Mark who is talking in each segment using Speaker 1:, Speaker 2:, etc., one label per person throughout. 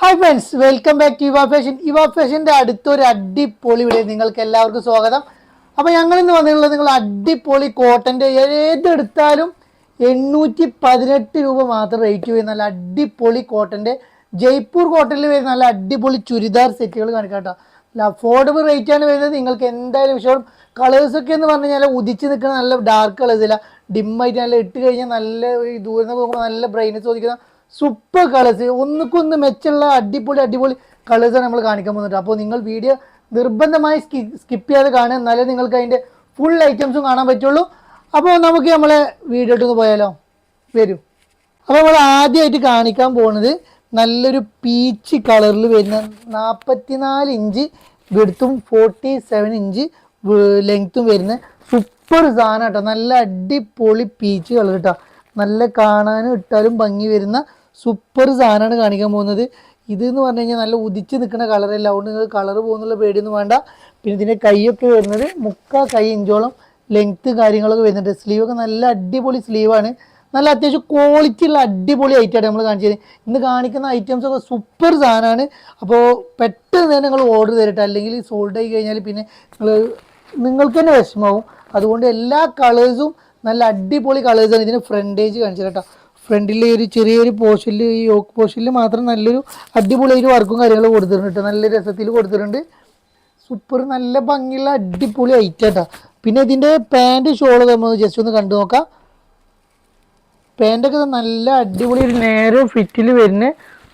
Speaker 1: Hi friends welcome back to Yuva fashion Yuva ഫാഷന്റെ അടുത്തൊരു അടിപൊളി video നിങ്ങൾക്ക് എല്ലാവർക്കും സ്വാഗതം. അപ്പോൾ ഞങ്ങൾ ഇന്ന് വന്നിട്ടുള്ളത് നിങ്ങൾ അടിപൊളി കോട്ടന്റെ ഏതെടുത്താലും എണ്ണൂറ്റി പതിനെട്ട് രൂപ മാത്രം റേറ്റ് വരുന്ന നല്ല അടിപൊളി കോട്ടന്റെ ജയ്പൂർ കോട്ടനിൽ വരുന്ന നല്ല അടിപൊളി ചുരിദാർ സെറ്റുകൾ കാണിക്കാം കേട്ടോ. നല്ല അഫോർഡബിൾ റേറ്റ് ആണ് വരുന്നത്. നിങ്ങൾക്ക് എന്തായാലും വിഷയം കളേഴ്സൊക്കെ എന്ന് പറഞ്ഞു കഴിഞ്ഞാൽ ഉദിച്ച് നിൽക്കുന്ന നല്ല ഡാർക്ക് കളേഴ്സ് ഇല്ല. ഡിമ്മായിട്ട് നല്ല ഇട്ട് കഴിഞ്ഞാൽ നല്ല ദൂരം പോകുമ്പോൾ നല്ല ബ്രെയിനിൽ ചോദിക്കുന്ന സൂപ്പർ കളേഴ്സ് ഒന്നുക്കൊന്ന് മെച്ചുള്ള അടിപൊളി അടിപൊളി കളേഴ്സാണ് നമ്മൾ കാണിക്കാൻ പോകുന്നത്. അപ്പോൾ നിങ്ങൾ വീഡിയോ നിർബന്ധമായി സ്കിപ്പ് ചെയ്യാതെ കാണുക. എന്നാലേ നിങ്ങൾക്ക് അതിന്റെ ഫുൾ ഐറ്റംസും കാണാൻ പറ്റുള്ളൂ. അപ്പോൾ നമുക്ക് നമ്മളെ വീഡിയോ ഇട്ടൊന്ന് പോയാലോ? വരൂ. അപ്പോൾ നമ്മൾ ആദ്യമായിട്ട് കാണിക്കാൻ പോകുന്നത് നല്ലൊരു പീച്ച് കളറിൽ വരുന്ന നാൽപ്പത്തിനാല് ഇഞ്ച് വിടുത്തും ഫോർട്ടി സെവൻ ഇഞ്ച് ലെങ്ത്തും വരുന്ന സൂപ്പർ സാധനം കേട്ടോ. നല്ല അടിപൊളി പീച്ച് കളർ കേട്ടോ. നല്ല കാണാനും ഇട്ടാലും ഭംഗി വരുന്ന സൂപ്പർ സാധനമാണ് കാണിക്കാൻ പോകുന്നത്. ഇത് എന്ന് പറഞ്ഞു കഴിഞ്ഞാൽ നല്ല ഉദിച്ച് നിൽക്കുന്ന കളറല്ല അതുകൊണ്ട് നിങ്ങൾക്ക് കളർ പോകുന്നുള്ള പേടിയൊന്നും വേണ്ട. പിന്നെ ഇതിന്റെ കൈയൊക്കെ വരുന്നത് മുക്കാ കൈ ഇഞ്ചോളം ലെങ്ത്ത് കാര്യങ്ങളൊക്കെ വരുന്നുണ്ട്. സ്ലീവൊക്കെ നല്ല അടിപൊളി സ്ലീവാണ് നല്ല അത്യാവശ്യം ക്വാളിറ്റി ഉള്ള അടിപൊളി ഐറ്റമാണ് നമ്മൾ കാണിച്ചത്. ഇന്ന് കാണിക്കുന്ന ഐറ്റംസ് ഒക്കെ സൂപ്പർ സാധനമാണ്. അപ്പോൾ പെട്ടെന്ന് തന്നെ നിങ്ങൾ ഓർഡർ തരട്ടെ. അല്ലെങ്കിൽ സോൾഡ് ആയി കഴിഞ്ഞാൽ പിന്നെ നിങ്ങൾ നിങ്ങൾക്ക് തന്നെ വിഷമാവും അതുകൊണ്ട് എല്ലാ കളേഴ്സും നല്ല അടിപൊളി കളേഴ്സാണ് ഇതിന് ഫ്രണ്ടേജ് കാണിച്ചത് കേട്ടോ. ഫ്രണ്ടിൽ ഒരു ചെറിയൊരു പോർഷനിൽ ഈ യോക്ക് പോർഷനിൽ മാത്രം നല്ലൊരു അടിപൊളി ഒരു വർക്കും കാര്യങ്ങളും കൊടുത്തിട്ടുണ്ട് നല്ല രസത്തിൽ കൊടുത്തിട്ടുണ്ട്. സൂപ്പർ നല്ല ഭംഗിയുള്ള അടിപൊളി ഐറ്റം കേട്ടോ പിന്നെ ഇതിന്റെ പാന്റ് ഷോൾ നമ്മൾ ജസ്റ്റ് ഒന്ന് കണ്ടു നോക്കാം. പാന്റൊക്കെ നല്ല അടിപൊളി ഒരു നേരെ ഫിറ്റിൽ വരുന്ന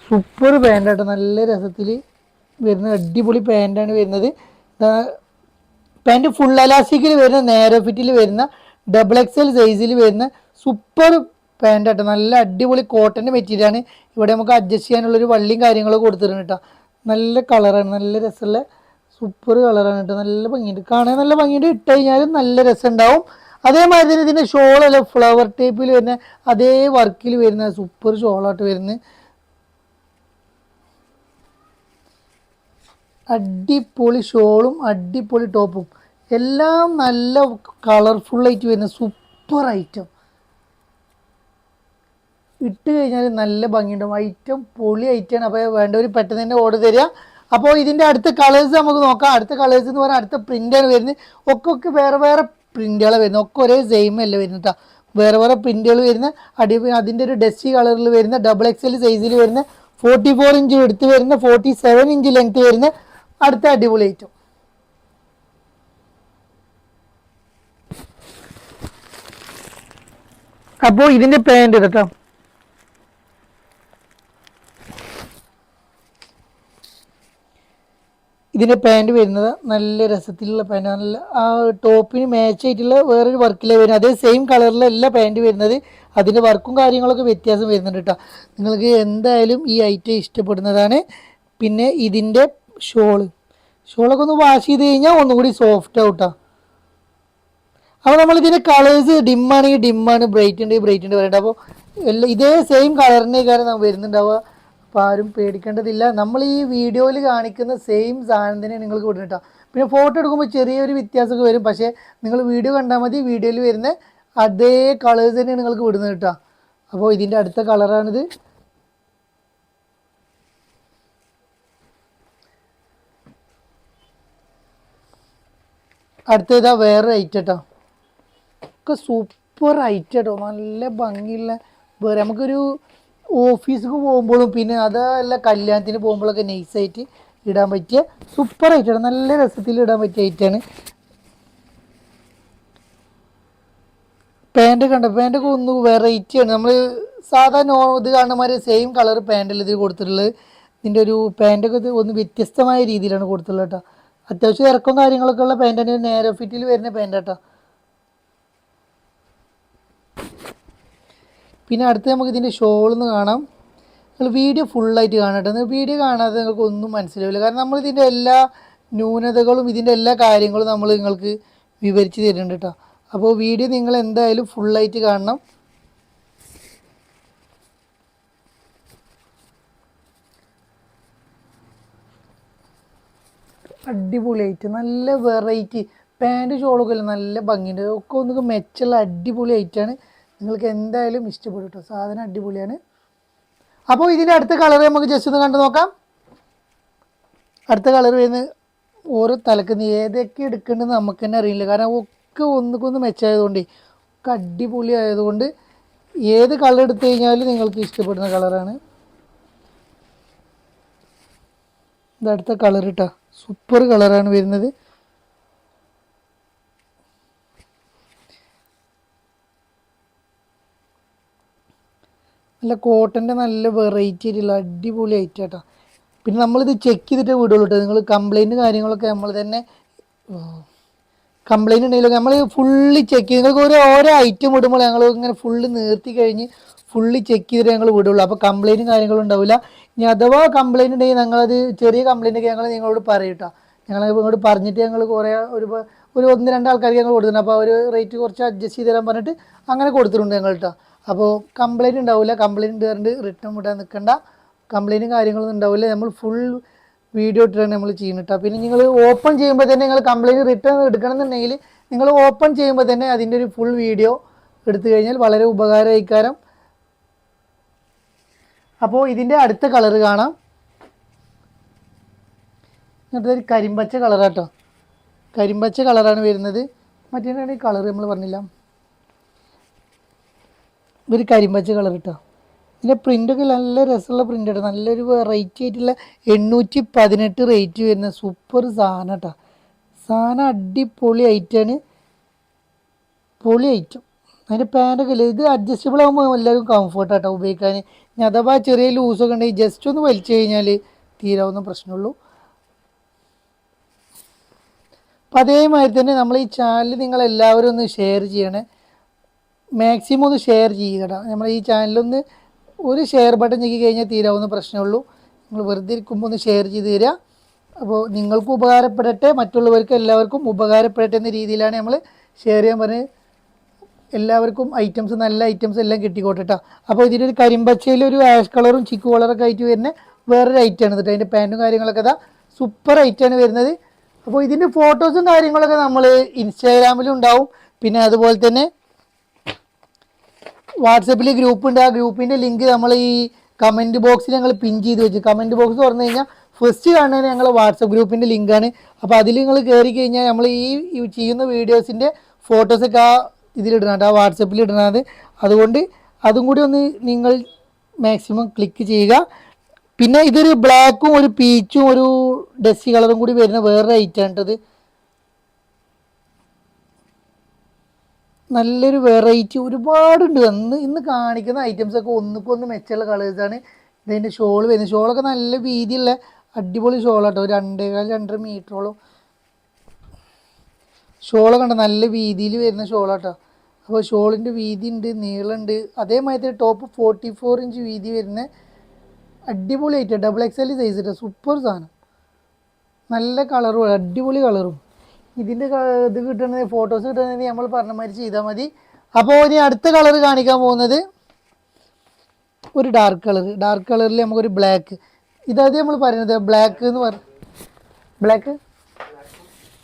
Speaker 1: സൂപ്പർ പാന്റാട്ടോ നല്ല രസത്തിൽ വരുന്ന അടിപൊളി പാന്റാണ് വരുന്നത്. പാന്റ് ഫുൾ അലാസ്റ്റിക്കിൽ വരുന്ന നേരെ ഫിറ്റിൽ വരുന്ന ഡബിൾ എക്സ് എൽ സൈസിൽ വരുന്ന സൂപ്പർ പാന്റ് കേട്ടോ നല്ല അടിപൊളി കോട്ടന്റെ മെറ്റീരിയലാണ് ഇവിടെ നമുക്ക് അഡ്ജസ്റ്റ് ചെയ്യാനുള്ളൊരു വള്ളിയും കാര്യങ്ങളും കൊടുത്തിട്ടുണ്ട് കേട്ടോ നല്ല കളറാണ് നല്ല രസമുള്ള സൂപ്പർ കളറാണ് കേട്ടോ നല്ല ഭംഗിയുണ്ട്. കാണാൻ നല്ല ഭംഗിയുണ്ട്. ഇട്ട് കഴിഞ്ഞാലും നല്ല രസം ഉണ്ടാവും അതേമാതിരി തന്നെ ഇതിന്റെ ഷോളല്ല ഫ്ലവർ ടൈപ്പിൽ വരുന്ന അതേ വർക്കിൽ വരുന്ന സൂപ്പർ ഷോളായിട്ട് വരുന്നത്. അടിപൊളി ഷോളും അടിപൊളി ടോപ്പും എല്ലാം നല്ല കളർഫുള്ളായിട്ട് വരുന്ന സൂപ്പർ ഐറ്റം ഇട്ട് കഴിഞ്ഞാൽ നല്ല ഭംഗിയുണ്ടാവും. ഐറ്റം പൊളി ഐറ്റമാണ് അപ്പോൾ വേണ്ടവർ പെട്ടെന്ന് തന്നെ ഓർഡർ തരിക. അപ്പോൾ ഇതിന്റെ അടുത്ത കളേഴ്സ് നമുക്ക് നോക്കാം. അടുത്ത കളേഴ്സ് എന്ന് പറഞ്ഞാൽ അടുത്ത പ്രിന്റാണ് വരുന്നത്. ഒക്കെ ഒക്കെ വേറെ വേറെ പ്രിന്റുകളാണ് വരുന്നത്. ഒക്കെ ഒരേ സെയിം അല്ല വരുന്നത് വേറെ വേറെ പ്രിന്റുകൾ വരുന്ന അടി അതിന്റെ ഒരു ഡസ്റ്റി കളറിൽ വരുന്ന ഡബിൾ എക്സ് എൽ സൈസിൽ വരുന്ന ഫോർട്ടി ഫോർ ഇഞ്ച് എടുത്ത് വരുന്ന ഫോർട്ടി സെവൻ ഇഞ്ച് ലെങ്ത് വരുന്ന അടുത്ത അടിപൊളി ഐറ്റം അപ്പോൾ ഇതിന്റെ പാന്റ് കേട്ടോ ഇതിന്റെ പാന്റ് വരുന്നത് നല്ല രസത്തിലുള്ള പാന്റ് നല്ല ആ ടോപ്പിന് മാച്ച് ആയിട്ടുള്ള വേറൊരു വർക്കിലാണ് വരുന്നത്. അതേ സെയിം കളറിലല്ല പാന്റ് വരുന്നത്. അതിന്റെ വർക്കും കാര്യങ്ങളൊക്കെ വ്യത്യാസം വരുന്നുണ്ട് കേട്ടോ നിങ്ങൾക്ക് എന്തായാലും ഈ ഐറ്റം ഇഷ്ടപ്പെടുന്നതാണ്. പിന്നെ ഇതിന്റെ ഷോൾ ഷോളൊക്കെ ഒന്ന് വാഷ് ചെയ്ത് കഴിഞ്ഞാൽ ഒന്നുകൂടി സോഫ്റ്റ് ആവട്ടോ അപ്പോൾ നമ്മൾ ഇതിന്റെ കളേഴ്സ് ഡിമ്മാണെങ്കിൽ ഡിമ്മാണ് ബ്രൈറ്റ് ഉണ്ട് ബ്രൈറ്റ് ഉണ്ട് പറയുന്നത് അപ്പോൾ എല്ലാം ഇതേ സെയിം കളറിന്റെ കാര്യം വരുന്നുണ്ടാവുക. അപ്പോൾ ആരും പേടിക്കേണ്ടതില്ല. നമ്മൾ ഈ വീഡിയോയിൽ കാണിക്കുന്ന സെയിം സാധനം തന്നെ നിങ്ങൾക്ക് കൊടുത്തിട്ട പിന്നെ ഫോട്ടോ എടുക്കുമ്പോൾ ചെറിയൊരു വ്യത്യാസമൊക്കെ വരും. പക്ഷേ നിങ്ങൾ വീഡിയോ കണ്ടാൽ മതി. വീഡിയോയിൽ വരുന്ന അതേ കളേഴ്സ് തന്നെ നിങ്ങൾക്ക് വിടുന്നത് കേട്ടോ. അപ്പോൾ ഇതിന്റെ അടുത്ത കളറാണിത് അടുത്തതാ വേറെ ഐറ്റം കേട്ടോ. ഒക്കെ സൂപ്പർ ഐറ്റം കേട്ടോ. നല്ല ഭംഗിയുള്ള വേറെ നമുക്കൊരു ഓഫീസിൽ പോകുമ്പോഴും പിന്നെ അതല്ല കല്യാണത്തിന് പോകുമ്പോഴൊക്കെ നൈസായിട്ട് ഇടാൻ പറ്റിയ സൂപ്പർ ഐറ്റമാണ് നല്ല രസത്തിൽ ഇടാൻ പറ്റിയ ഐറ്റമാണ് പാന്റ് കണ്ട പാന്റൊക്കെ ഒന്ന് വെറൈറ്റിയാണ് നമ്മൾ സാധാ നോ ഇത് കാണുന്നമാര് സെയിം കളർ പാന്റല്ല ഇതിൽ കൊടുത്തിട്ടുള്ളത്. ഇതിന്റെ ഒരു പാന്റൊക്കെ ഇത് ഒന്ന് വ്യത്യസ്തമായ രീതിയിലാണ് കൊടുത്തിട്ടുള്ളത് കേട്ടോ. അത്യാവശ്യം ഇറക്കം കാര്യങ്ങളൊക്കെ ഉള്ള പാന്റ് തന്നെ നേരെ ഫിറ്റിൽ വരുന്ന പാന്റ് പിന്നെ അടുത്ത് നമുക്ക് ഇതിന്റെ ഷോളെന്ന് കാണാം. നിങ്ങൾ വീഡിയോ ഫുള്ളായിട്ട് കാണട്ടെ. വീഡിയോ കാണാതെ നിങ്ങൾക്ക് ഒന്നും മനസ്സിലാവില്ല. കാരണം നമ്മൾ ഇതിന്റെ എല്ലാ ന്യൂനതകളും ഇതിന്റെ എല്ലാ കാര്യങ്ങളും നമ്മൾ നിങ്ങൾക്ക് വിവരിച്ച് തരുന്നുണ്ട് കേട്ടോ. അപ്പോൾ വീഡിയോ നിങ്ങൾ എന്തായാലും ഫുള്ളായിട്ട് കാണണം. അടിപൊളിയായിട്ട് നല്ല വെറൈറ്റി പാന്റ് ഷോളൊക്കെ നല്ല ഭംഗിയുണ്ട്. ഒക്കെ ഒന്നൊക്കെ മെച്ചുള്ള അടിപൊളി ഐറ്റാണ് നിങ്ങൾക്ക് എന്തായാലും ഇഷ്ടപ്പെടും കേട്ടോ സാധനം അടിപൊളിയാണ്. അപ്പോൾ ഇതിന്റെ അടുത്ത കളർ നമുക്ക് ജസ്റ്റ് ഒന്ന് കണ്ടു നോക്കാം. അടുത്ത കളർ വരുന്നത് ഓരോ തലക്കുന്ന് ഏതൊക്കെ എടുക്കേണ്ടത് നമുക്ക് തന്നെ അറിയില്ല. കാരണം ഒക്കെ ഒന്നുകൊന്ന് മെച്ചമായതുകൊണ്ട് ഒക്കെ അടിപൊളി ആയതുകൊണ്ട് ഏത് കളർ എടുത്തു കഴിഞ്ഞാലും നിങ്ങൾക്ക് ഇഷ്ടപ്പെടുന്ന കളറാണ് ഇത് അടുത്ത കളർ ഇട്ടാ സൂപ്പർ കളറാണ് വരുന്നത്. നല്ല കോട്ടന്റെ നല്ല വെറൈറ്റി ആയിട്ടുള്ള അടിപൊളി ഐറ്റം കേട്ടോ പിന്നെ നമ്മളിത് ചെക്ക് ചെയ്തിട്ട് വിടുള്ളൂ കേട്ടോ നിങ്ങൾ കംപ്ലൈന്റ് കാര്യങ്ങളൊക്കെ നമ്മൾ തന്നെ കംപ്ലൈന്റ് ഉണ്ടെങ്കിലൊക്കെ നമ്മൾ ഫുള്ളി ചെക്ക് ചെയ്ത് നിങ്ങൾക്ക് ഓരോ ഓരോ ഐറ്റം വിടുമ്പോൾ ഞങ്ങൾ ഇങ്ങനെ ഫുള്ള് നിർത്തി കഴിഞ്ഞ് ഫുള്ളി ചെക്ക് ചെയ്തിട്ട് ഞങ്ങൾ വിടുള്ളൂ. അപ്പോൾ കംപ്ലൈന്റും കാര്യങ്ങളും ഉണ്ടാവില്ല ഇനി അഥവാ കംപ്ലൈന്റ് ഉണ്ടെങ്കിൽ ഞങ്ങളത് ചെറിയ കംപ്ലയിന്റ് ഒക്കെ ഞങ്ങൾ നിങ്ങളോട് പറയും കേട്ടോ ഞങ്ങൾ ഇങ്ങോട്ട് പറഞ്ഞിട്ട് ഞങ്ങൾ കുറേ ഒരു ഒരു ഒന്ന് രണ്ട് ആൾക്കാർക്ക് ഞങ്ങൾ കൊടുത്തിട്ടുണ്ട്. അപ്പോൾ ഒരു റേറ്റ് കുറച്ച് അഡ്ജസ്റ്റ് ചെയ്ത് തരാൻ പറഞ്ഞിട്ട് അങ്ങനെ കൊടുത്തിട്ടുണ്ട് ഞങ്ങൾ കേട്ടോ അപ്പോൾ കംപ്ലൈന്റ് ഉണ്ടാവില്ല കംപ്ലൈന്റ് പറഞ്ഞിട്ട് റിട്ടേൺ വിടാൻ നിൽക്കേണ്ട കംപ്ലൈന്റും കാര്യങ്ങളൊന്നും ഉണ്ടാവില്ല നമ്മൾ ഫുൾ വീഡിയോ ഇട്ടിട്ടാണ് നമ്മൾ ചെയ്യുന്നത് പിന്നെ നിങ്ങൾ ഓപ്പൺ ചെയ്യുമ്പോൾ തന്നെ നിങ്ങൾ കംപ്ലൈന്റ് റിട്ടേൺ എടുക്കണമെന്നുണ്ടെങ്കിൽ നിങ്ങൾ ഓപ്പൺ ചെയ്യുമ്പോൾ തന്നെ അതിന്റെ ഒരു ഫുൾ വീഡിയോ എടുത്തു കഴിഞ്ഞാൽ വളരെ ഉപകാരമായിക്കാരം. അപ്പോൾ ഇതിന്റെ അടുത്ത കളർ കാണാം. ഇങ്ങനത്തെ ഒരു കരിമ്പച്ച കളറാട്ടോ കരിമ്പച്ച കളറാണ് വരുന്നത്. മറ്റേ കളർ നമ്മൾ പറഞ്ഞില്ല. ഒരു കരിമ്പച്ച കളർ കേട്ടോ ഇതിന്റെ പ്രിന്റൊക്കെ നല്ല രസമുള്ള പ്രിന്റ് കേട്ടോ നല്ലൊരു വെറൈറ്റി ആയിട്ടുള്ള എണ്ണൂറ്റി പതിനെട്ട് റേറ്റ് വരുന്ന സൂപ്പർ സാധനം കേട്ടോ സാധനം അടിപൊളി ഐറ്റാണ് പൊളി ഐറ്റം അതിന്റെ പാന്റൊക്കെ ഇല്ല? ഇത് അഡ്ജസ്റ്റബിൾ ആകുമ്പോൾ എല്ലാവരും കംഫർട്ടാട്ടോ ഉപയോഗിക്കാൻ. ഇനി അഥവാ ചെറിയ ലൂസൊക്കെ ഉണ്ടെങ്കിൽ ജസ്റ്റ് ഒന്ന് വലിച്ചു കഴിഞ്ഞാൽ തീരാവുന്ന പ്രശ്നമുള്ളൂ. അപ്പം അതേമാതിരി തന്നെ നമ്മൾ ഈ ചാനൽ നിങ്ങളെല്ലാവരും ഒന്ന് ഷെയർ ചെയ്യണേ. മാക്സിമം ഒന്ന് ഷെയർ ചെയ്യുക കേട്ടോ നമ്മൾ ഈ ചാനലൊന്ന് ഒരു ഷെയർ ബട്ടൺ ഞെക്കി കഴിഞ്ഞാൽ തീരാവുന്ന പ്രശ്നമുള്ളൂ നിങ്ങൾ വെറുതെ ഇരിക്കുമ്പോൾ ഒന്ന് ഷെയർ ചെയ്ത് തരിക അപ്പോൾ നിങ്ങൾക്ക് ഉപകാരപ്പെടട്ടെ മറ്റുള്ളവർക്ക് എല്ലാവർക്കും ഉപകാരപ്പെടട്ടെ എന്ന രീതിയിലാണ് നമ്മൾ ഷെയർ ചെയ്യാൻ പറഞ്ഞത് എല്ലാവർക്കും ഐറ്റംസ് നല്ല ഐറ്റംസ് എല്ലാം കിട്ടിക്കോട്ടെ കേട്ടോ അപ്പോൾ ഇതിലൊരു കരിമ്പച്ചയിൽ ഒരു ആഷ് കളറും ചിക്കു കളറൊക്കെ ആയിട്ട് വരുന്ന വേറൊരു ഐറ്റമാണ് കേട്ടോ. അതിന്റെ പാന്റും കാര്യങ്ങളൊക്കെ ഇതാ. സൂപ്പർ ഐറ്റമാണ് വരുന്നത്. അപ്പോൾ ഇതിന്റെ ഫോട്ടോസും കാര്യങ്ങളൊക്കെ നമ്മൾ ഇൻസ്റ്റാഗ്രാമിലും ഉണ്ടാവും. പിന്നെ അതുപോലെ തന്നെ വാട്സപ്പിൽ ഗ്രൂപ്പ് ഉണ്ട്. ആ ഗ്രൂപ്പിന്റെ ലിങ്ക് നമ്മൾ ഈ കമന്റ് ബോക്സിൽ ഞങ്ങൾ പിൻ ചെയ്ത് വെച്ചു. കമന്റ് ബോക്സ് തുറന്നു കഴിഞ്ഞാൽ ഫസ്റ്റ് കാണുന്നത് ഞങ്ങൾ വാട്സപ്പ് ഗ്രൂപ്പിന്റെ ലിങ്കാണ് അപ്പോൾ അതിൽ നിങ്ങൾ കയറി കഴിഞ്ഞാൽ നമ്മൾ ഈ ചെയ്യുന്ന വീഡിയോസിന്റെ ഫോട്ടോസൊക്കെ ആ ഇതിലിടുന്നുണ്ട് ആ വാട്സപ്പിൽ ഇടണത്. അതുകൊണ്ട് അതും കൂടി ഒന്ന് നിങ്ങൾ മാക്സിമം ക്ലിക്ക് ചെയ്യുക. പിന്നെ ഇതൊരു ബ്ലാക്കും ഒരു പീച്ചും ഒരു ഡസ്റ്റ് കളറും കൂടി വരുന്ന വേറൊരു ഐറ്റം ഇത്. നല്ലൊരു വെറൈറ്റി ഒരുപാടുണ്ട്. ഇന്ന് ഇന്ന് കാണിക്കുന്ന ഐറ്റംസ് ഒക്കെ ഒന്നുക്കൊന്ന് മെച്ചമുള്ള കളേഴ്സാണ് ഇതിന്റെ ഷോൾ വരുന്നത്. ഷോളൊക്കെ നല്ല വീതിയുള്ള അടിപൊളി ഷോളാട്ടോ രണ്ടേകാൽ രണ്ടര മീറ്ററോളം ഷോളൊക്കെ ഉണ്ട് നല്ല വീതിയിൽ വരുന്ന ഷോളാട്ടോ അപ്പോൾ ഷോളിന്റെ വീതി ഉണ്ട് നീളമുണ്ട് അതേമാതിരി ടോപ്പ് ഫോർട്ടി ഫോർ ഇഞ്ച് വീതി വരുന്ന അടിപൊളി ആയിട്ട് ഡബിൾ എക്സ് എൽ സൈസ് ഇട്ടോ സൂപ്പർ സാധനം. നല്ല കളറും അടിപൊളി കളറും ഇതിന്റെ ഇത് കിട്ടണത് ഫോട്ടോസ് കിട്ടണത് നമ്മൾ പറഞ്ഞ മാതിരി ചെയ്താൽ മതി. അപ്പോൾ ഇനി അടുത്ത കളർ കാണിക്കാൻ പോകുന്നത് ഒരു ഡാർക്ക് കളർ ഡാർക്ക് കളറിൽ നമുക്കൊരു ബ്ലാക്ക് ഇതാദ്യം നമ്മൾ പറയുന്നത് ബ്ലാക്ക് എന്ന് പറ ബ്ലാക്ക്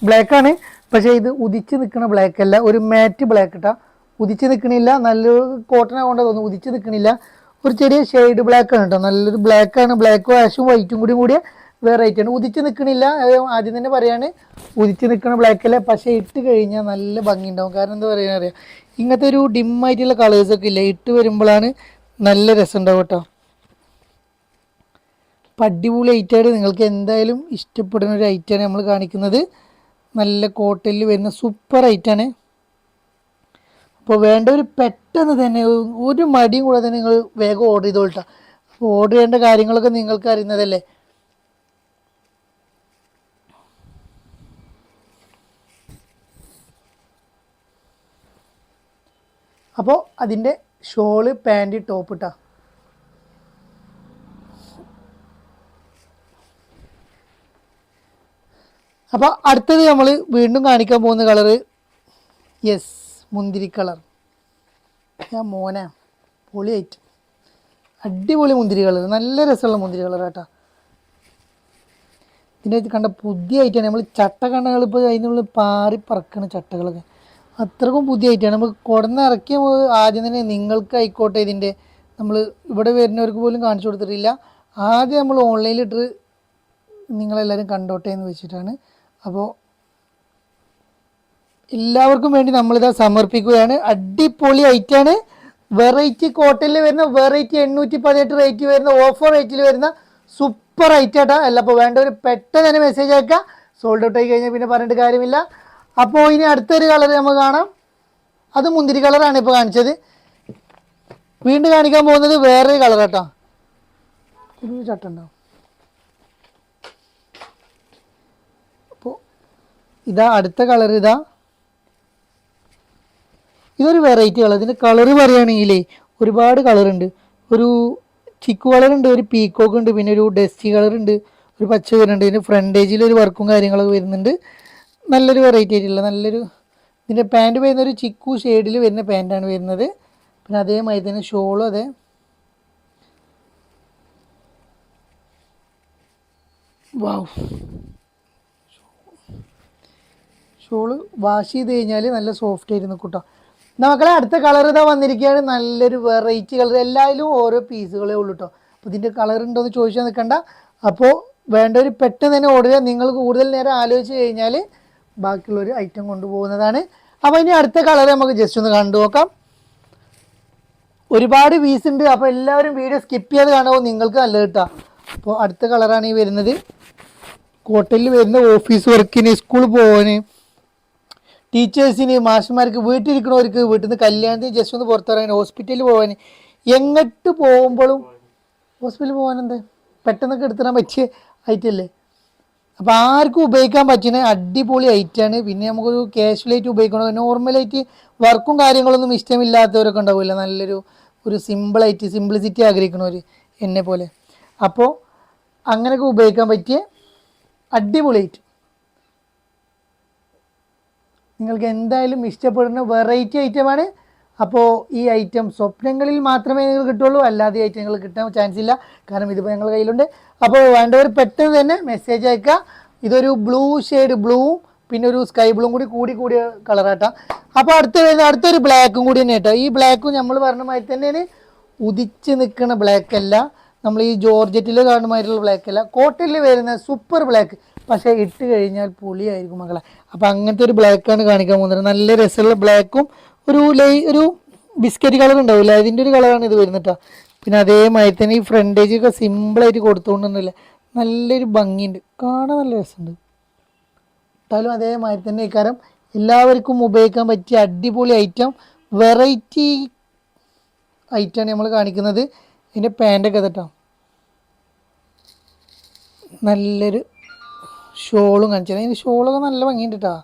Speaker 1: ബ്ലാക്ക് ആണ്. പക്ഷേ ഇത് ഉദിച്ച് നിൽക്കുന്ന ബ്ലാക്ക് അല്ല. ഒരു മാറ്റ് ബ്ലാക്ക് ഇട്ടാ. ഉദിച്ച് നിൽക്കണില്ല നല്ലൊരു കോട്ടൺ ആവേണ്ട തോന്നുന്നു. ഉദിച്ച് നിൽക്കണില്ല ഒരു ചെറിയ ഷെയ്ഡ് ബ്ലാക്ക് ആണ് കേട്ടോ നല്ലൊരു ബ്ലാക്ക് ആണ്. ബ്ലാക്കും ആഷും വൈറ്റും കൂടി കൂടിയ വെറൈറ്റി ആണ്. ഉദിച്ച് നിൽക്കണില്ല ആദ്യം തന്നെ പറയാണ് ഉദിച്ച് നിൽക്കണ ബ്ലാക്ക് അല്ല? പക്ഷേ ഇട്ട് കഴിഞ്ഞാൽ നല്ല ഭംഗി ഉണ്ടാവും. കാരണം എന്താ പറയുക അറിയാം? ഇങ്ങനത്തെ ഒരു ഡിമ്മായിട്ടുള്ള കളേഴ്സൊക്കെ ഇല്ല? ഇട്ട് വരുമ്പോഴാണ് നല്ല രസം ഉണ്ടാവും കേട്ടോ. അടിപൊളി ഐറ്റമായിട്ട് നിങ്ങൾക്ക് എന്തായാലും ഇഷ്ടപ്പെടുന്ന ഒരു ഐറ്റമാണ് നമ്മൾ കാണിക്കുന്നത്. നല്ല കോട്ടലിൽ വരുന്ന സൂപ്പർ ഐറ്റാണ് അപ്പോൾ വേണ്ടവർ പെട്ടെന്ന് തന്നെ ഒരു മടിയും കൂടാതെ തന്നെ നിങ്ങൾ വേഗം ഓർഡർ ചെയ്തോളട്ടാ. അപ്പോൾ ഓർഡർ ചെയ്യേണ്ട കാര്യങ്ങളൊക്കെ നിങ്ങൾക്ക് അറിയുന്നതല്ലേ? അപ്പോൾ അതിന്റെ ഷോൾ പാന്റ് ടോപ്പ് ഇട്ടാ. അപ്പോൾ അടുത്തത് നമ്മൾ വീണ്ടും കാണിക്കാൻ പോകുന്ന കളറ് യെസ് മുന്തിരി കളർ. ഞാൻ മോനാ പൊളിയായിട്ട് അടിപൊളി മുന്തിരി കളർ നല്ല രസമുള്ള മുന്തിരി കളർ കേട്ടോ ഇതിന്റെ കണ്ട പുതിയ ഐറ്റം നമ്മൾ ചട്ട കണ്ണുകൾ ഇപ്പോൾ അതിനുള്ള പാറി പറക്കണ ചട്ടകളൊക്കെ. അത്രക്കും പുതിയ ഐറ്റാണ് നമുക്ക് കുടന്ന് ഇറക്കിയ ആദ്യം തന്നെ നിങ്ങൾക്ക് ആയിക്കോട്ടെ ഇതിന്റെ നമ്മൾ ഇവിടെ വരുന്നവർക്ക് പോലും കാണിച്ചു കൊടുത്തിട്ടില്ല. ആദ്യം നമ്മൾ ഓൺലൈനിലിട്ട് നിങ്ങളെല്ലാവരും കണ്ടോട്ടെ എന്ന് വെച്ചിട്ടാണ്. അപ്പോൾ എല്ലാവർക്കും വേണ്ടി നമ്മളിതാ സമർപ്പിക്കുകയാണ്. അടിപൊളി ഐറ്റാണ് വെറൈറ്റി കോട്ടയിൽ വരുന്ന വെറൈറ്റി എണ്ണൂറ്റി പതിനെട്ട് റേറ്റ് വരുന്ന ഓഫർ റേറ്റിൽ വരുന്ന സൂപ്പർ ഐറ്റം ആട്ടാ. അല്ല അപ്പോൾ വേണ്ടവർ പെട്ടെന്ന് തന്നെ മെസ്സേജ് അയക്കുക സോൾഡ് ഔട്ട് ആയി കഴിഞ്ഞാൽ പിന്നെ പറഞ്ഞിട്ട് കാര്യമില്ല. അപ്പോൾ ഇനി അടുത്തൊരു കളർ നമുക്ക് കാണാം. അത് മുന്തിരി കളറാണ് ഇപ്പോൾ കാണിച്ചത്. വീണ്ടും കാണിക്കാൻ പോകുന്നത് വേറൊരു കളർ കേട്ടോ. ചട്ടുണ്ടാവും അപ്പോൾ ഇതാ അടുത്ത കളർ ഇതാ. ഇതൊരു വെറൈറ്റി കളർ. ഇതിന്റെ കളർ പറയുകയാണെങ്കിൽ ഒരുപാട് കളറുണ്ട് ഒരു ചിക്കു കളറുണ്ട് ഒരു പീക്കോക്ക് ഉണ്ട് പിന്നെ ഒരു ഡസ്റ്റി കളറുണ്ട് ഒരു പച്ച വരുന്നുണ്ട് ഇതിന്റെ ഫ്രണ്ടേജിൽ ഒരു വർക്കും കാര്യങ്ങളൊക്കെ വരുന്നുണ്ട്. നല്ലൊരു വെറൈറ്റി ആയിട്ടുള്ള നല്ലൊരു ഇതിന്റെ പാന്റ് വരുന്ന ഒരു ചിക്കു ഷെയ്ഡിൽ വരുന്ന പാന്റാണ് വരുന്നത്. പിന്നെ അതേമാതിരി തന്നെ ഷോളും അതെ. വാവ് ഷോൾ വാഷ് ചെയ്ത് കഴിഞ്ഞാൽ നല്ല സോഫ്റ്റ് ആയിരുന്നു കൂട്ടോ നമുക്കളെ അടുത്ത കളർ ഇതാ വന്നിരിക്കുകയാണ്. നല്ലൊരു വെറൈറ്റി കളർ എല്ലാവരും ഓരോ പീസുകളേ ഉള്ളൂ കേട്ടോ അപ്പോൾ ഇതിന്റെ കളർ ഉണ്ടോ എന്ന് ചോദിച്ചാൽ നിൽക്കണ്ട അപ്പോൾ വേണ്ടവർ പെട്ടെന്ന് തന്നെ ഓടുക. നിങ്ങൾ കൂടുതൽ നേരം ആലോചിച്ച് കഴിഞ്ഞാൽ ബാക്കിയുള്ളൊരു ഐറ്റം കൊണ്ടുപോകുന്നതാണ്. അപ്പോൾ ഇനി അടുത്ത കളർ നമുക്ക് ജസ്റ്റ് ഒന്ന് കണ്ടു നോക്കാം. ഒരുപാട് വീസ് ഉണ്ട്. അപ്പോൾ എല്ലാവരും വീഡിയോ സ്കിപ്പ് ചെയ്യാതെ കാണുമ്പോൾ നിങ്ങൾക്ക് നല്ലത് കേട്ടോ അപ്പോൾ അടുത്ത കളറാണ് ഈ വരുന്നത്. കോട്ടയിൽ വരുന്ന ഓഫീസ് വർക്കിന് സ്കൂളിൽ പോകാന് ടീച്ചേഴ്സിന് മാഷന്മാർക്ക് വീട്ടിലിരിക്കുന്നവർക്ക് വീട്ടിൽ നിന്ന് കല്യാണത്തിന് ജസ്റ്റ് ഒന്ന് പുറത്തിറങ്ങാൻ ഹോസ്പിറ്റലിൽ പോകാൻ എങ്ങോട്ട് പോകുമ്പോഴും ഹോസ്പിറ്റലിൽ പോകാൻ പെട്ടെന്നൊക്കെ എടുത്തിടാൻ പറ്റിയ ഐറ്റല്ലേ അപ്പോൾ ആർക്കും ഉപയോഗിക്കാൻ പറ്റുന്ന അടിപൊളി ഐറ്റാണ് പിന്നെ നമുക്കൊരു ക്യാഷ്വലായിട്ട് ഉപയോഗിക്കണം? നോർമലായിട്ട് വർക്കും കാര്യങ്ങളൊന്നും ഇഷ്ടമില്ലാത്തവരൊക്കെ ഉണ്ടാവില്ല നല്ലൊരു ഒരു സിമ്പിളായിട്ട് സിംപ്ലിസിറ്റി ആഗ്രഹിക്കണവർ എന്നെ പോലെ. അപ്പോൾ അങ്ങനെയൊക്കെ ഉപയോഗിക്കാൻ പറ്റിയ അടിപൊളി ഐറ്റം നിങ്ങൾക്ക് എന്തായാലും ഇഷ്ടപ്പെടുന്ന വെറൈറ്റി ഐറ്റമാണ് അപ്പോൾ ഈ ഐറ്റം സ്വപ്നങ്ങളിൽ മാത്രമേ നിങ്ങൾ കിട്ടുള്ളൂ. അല്ലാതെ ഈ ഐറ്റങ്ങൾ കിട്ടാൻ ചാൻസ് ഇല്ല. കാരണം ഇതിപ്പോൾ ഞങ്ങളുടെ കയ്യിലുണ്ട്. അപ്പോൾ വേണ്ടവർ പെട്ടെന്ന് തന്നെ മെസ്സേജ് അയക്കുക. ഇതൊരു ബ്ലൂ ഷെയ്ഡ് ബ്ലൂവും പിന്നെ ഒരു സ്കൈ ബ്ലൂവും കൂടി കൂടി കൂടിയ കളറാട്ടാ അപ്പോൾ അടുത്ത അടുത്തൊരു ബ്ലാക്കും കൂടി തന്നെ കേട്ടോ. ഈ ബ്ലാക്കും നമ്മൾ പറഞ്ഞ മാതിരി തന്നെയാണ്. ഉദിച്ച് നിൽക്കുന്ന ബ്ലാക്ക് അല്ല. നമ്മൾ ഈ ജോർജറ്റിൽ കാണുന്ന മാതിരിയുള്ള ബ്ലാക്ക് അല്ല. കോട്ടിൽ വരുന്ന സൂപ്പർ ബ്ലാക്ക് പക്ഷേ ഇട്ട് കഴിഞ്ഞാൽ പുളിയായിരിക്കും മകളെ അപ്പോൾ അങ്ങനത്തെ ഒരു ബ്ലാക്കാണ് കാണിക്കാൻ പോകുന്നത്. നല്ല രസമുള്ള ബ്ലാക്കും ഒരു ലൈ ഒരു ബിസ്ക്കറ്റ് കളർ ഉണ്ടാവില്ല അതിന്റെ ഒരു കളറാണ് ഇത് വരുന്നത് ട്ടോ. പിന്നെ അതേമാതിരി തന്നെ ഈ ഫ്രണ്ടേജ് ഒക്കെ സിമ്പിളായിട്ട് കൊടുത്തുകൊണ്ടൊന്നുമില്ല നല്ലൊരു ഭംഗിയുണ്ട്. കാണാൻ നല്ല രസമുണ്ട്. എന്തായാലും അതേമാതിരി തന്നെ ഇക്കാരം എല്ലാവർക്കും ഉപയോഗിക്കാൻ പറ്റിയ അടിപൊളി ഐറ്റം വെറൈറ്റി ഐറ്റമാണ് നമ്മൾ കാണിക്കുന്നത്. ഇതിന്റെ പാന്റൊക്കെ തട്ടോ നല്ലൊരു ഷോളും കാണിച്ചത് അതിന്റെ ഷോളൊക്കെ നല്ല ഭംഗിയുണ്ട് കേട്ടോ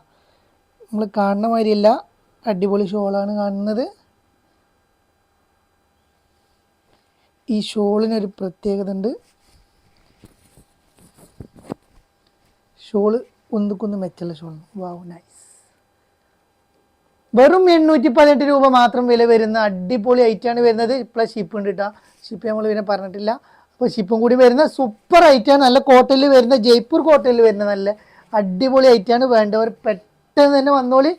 Speaker 1: നമ്മൾ കാണുന്ന മാതിരിയല്ല. അടിപൊളി ഷോളാണ് കാണുന്നത്. ഈ ഷോളിനൊരു പ്രത്യേകത ഉണ്ട്. ഷോൾ ഒന്നുക്കൊന്ന് മെച്ചുള്ള ഷോൾ വാവ് നൈസ്. വെറും എണ്ണൂറ്റി പതിനെട്ട് രൂപ മാത്രം വില വരുന്ന അടിപൊളി ഐറ്റാണ് വരുന്നത്. പ്ലസ് ഷിപ്പ് ഉണ്ട് കേട്ടോ ഷിപ്പ് നമ്മൾ പിന്നെ പറഞ്ഞിട്ടില്ല. അപ്പോൾ ഷിപ്പും കൂടി വരുന്ന സൂപ്പർ ഐറ്റാണ്. നല്ല കോട്ടയിൽ വരുന്ന ജയ്പൂർ കോട്ടയിൽ വരുന്ന നല്ല അടിപൊളി ഐറ്റാണ് വേണ്ടവർ പെട്ടെന്ന് തന്നെ വന്നോളി.